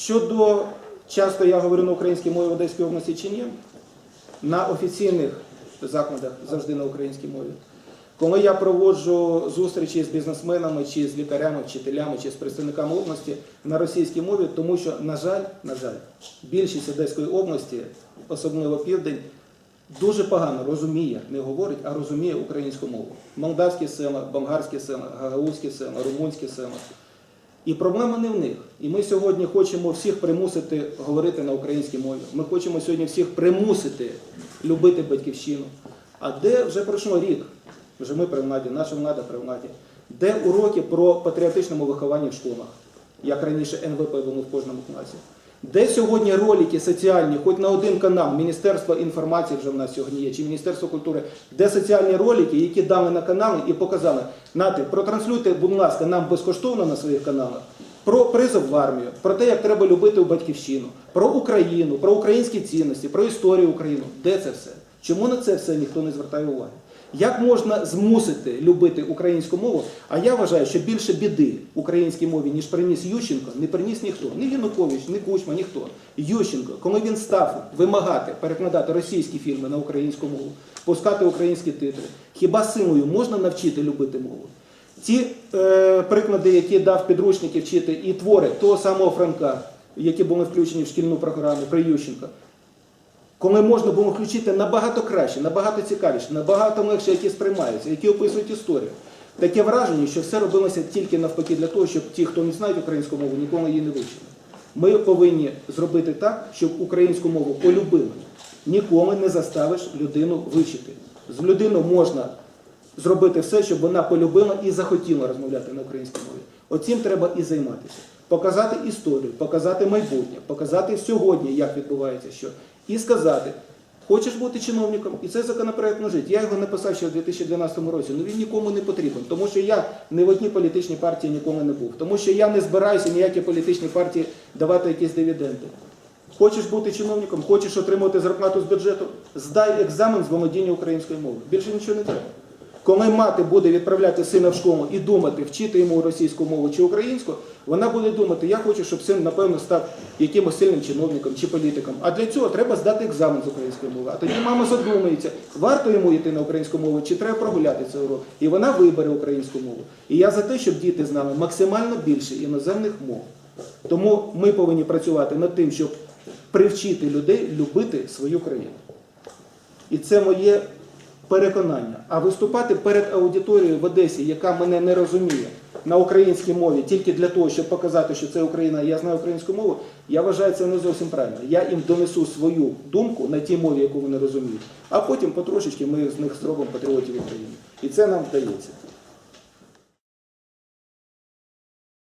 Щодо часто я говорю на українській мові в Одеській області чи ні, на офіційних закладах завжди на українській мові. Коли я проводжу зустрічі з бізнесменами, чи з лікарями, вчителями, чи з представниками області на російській мові, тому що, на жаль, на жаль, більшість Одеської області, особливо південь, дуже погано розуміє, не говорить, а розуміє українську мову. Молдавські села, болгарські села, гагаузькі села, румунські села. І проблема не в них. І ми сьогодні хочемо всіх примусити говорити на українській мові. Ми хочемо сьогодні всіх примусити любити батьківщину. А де вже пройшло рік, вже ми при владі, наша влада при владі, де уроки про патріотичному вихованні в школах, як раніше НВП було в кожному класі. Де сьогодні ролики соціальні, хоч на один канал, Міністерство інформації вже в нас сьогодні є, чи Міністерство культури, де соціальні ролики, які дали на канали і показали, нате, протранслюйте, будь ласка, нам безкоштовно на своїх каналах. Про призов в армію, про те, як треба любити батьківщину, про Україну, про українські цінності, про історію України. Де це все? Чому на це все ніхто не звертає уваги? Як можна змусити любити українську мову? А я вважаю, що більше біди українській мові, ніж приніс Ющенко, не приніс ніхто. Ні Янукович, ні Кучма, ніхто. Ющенко, коли він став вимагати перекладати російські фільми на українську мову, пускати українські титри, хіба силою можна навчити любити мову? Ті е, приклади, які дав підручники вчити, і твори того самого Франка, які були включені в шкільну програму при Ющенка, коли можна було включити набагато краще, набагато цікавіше, набагато легше, які сприймаються, які описують історію. Таке враження, що все робилося тільки навпаки для того, щоб ті, хто не знають українську мову, ніколи її не вивчили. Ми повинні зробити так, щоб українську мову полюбили. Ніколи не заставиш людину вивчити. З людиною можна зробити все, щоб вона полюбила і захотіла розмовляти на українській мові. Оцім треба і займатися. Показати історію, показати майбутнє, показати сьогодні, як відбувається що, і сказати, хочеш бути чиновником, і цей законопроект лежить. Я його написав ще в 2012 році, але він нікому не потрібен, тому що я не в одній політичній партії ніколи не був, тому що я не збираюся ніякій політичній партії давати якісь дивіденди. Хочеш бути чиновником, хочеш отримувати зарплату з бюджету, здай екзамен з володіння української мови. Більше нічого не треба. Коли мати буде відправляти сина в школу і думати, вчити йому російську мову чи українську, вона буде думати, я хочу, щоб син, напевно, став якимось сильним чиновником чи політиком. А для цього треба здати екзамен з української мови. А тоді мама задумається, варто йому йти на українську мову, чи треба прогуляти цей урок. І вона вибере українську мову. І я за те, щоб діти знали максимально більше іноземних мов. Тому ми повинні працювати над тим, щоб привчити людей любити свою країну. І це моє переконання. А виступати перед аудиторією в Одесі, яка мене не розуміє на українській мові, тільки для того, щоб показати, що це Україна, я знаю українську мову, я вважаю це не зовсім правильно. Я їм донесу свою думку на тій мові, яку вони розуміють, а потім потрошечки ми з них зробимо патріотів України. І це нам вдається.